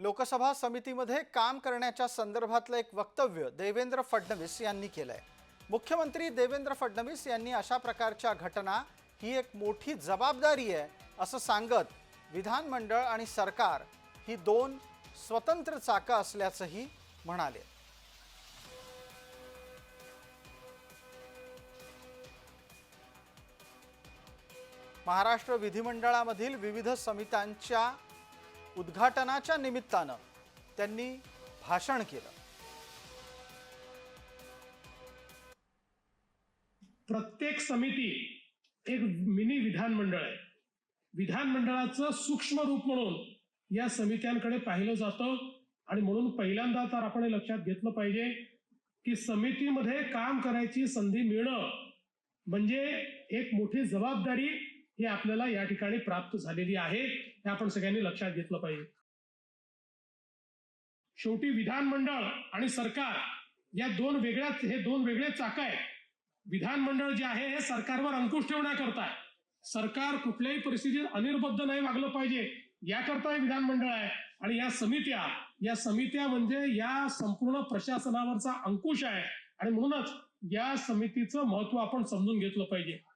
लोकसभा समितीमध्ये काम करण्याच्या संदर्भातलं एक वक्तव्य देवेंद्र फडणवीस यांनी केलं आहे मुख्यमंत्री देवेंद्र फडणवीस यांनी अशा प्रकारच्या घटना ही एक मोठी जबाबदारी आहे असं सांगत विधानमंडळ आणि सरकार ही दोन स्वतंत्र चाकं असल्याचंही म्हणाले. महाराष्ट्र विधिमंडळामधील विविध समित्यांच्या उद्घाटनाच्या निमित्तानं त्यांनी भाषण केलं. प्रत्येक समिती एक मिनी विधानमंडळ आहे. विधानमंडळाचं सूक्ष्म रूप म्हणून या समित्यांकडे पाहिलं जातं आणि म्हणून पहिल्यांदा तर आपण हे लक्षात घेतलं पाहिजे की समितीमध्ये काम करायची संधी मिळणं म्हणजे एक मोठी जबाबदारी हे आपल्याला या ठिकाणी प्राप्त झालेली आहे. हे आपण सगळ्यांनी लक्षात घेतलं पाहिजे. शेवटी विधानमंडळ आणि सरकार या दोन वेगळ्याच हे दोन वेगळे चाक आहेत. विधानमंडळ जे आहे हे सरकारवर अंकुश ठेवण्याकरता आहे सरकार कुठल्याही परिस्थितीत अनिर्बद्ध नाही वागलं पाहिजे. याकरता हे विधानमंडळ आहे. आणि या समित्या या समित्या म्हणजे या संपूर्ण प्रशासनावरचा अंकुश आहे. आणि म्हणूनच या समितीचं महत्त्व आपण समजून घेतलं पाहिजे.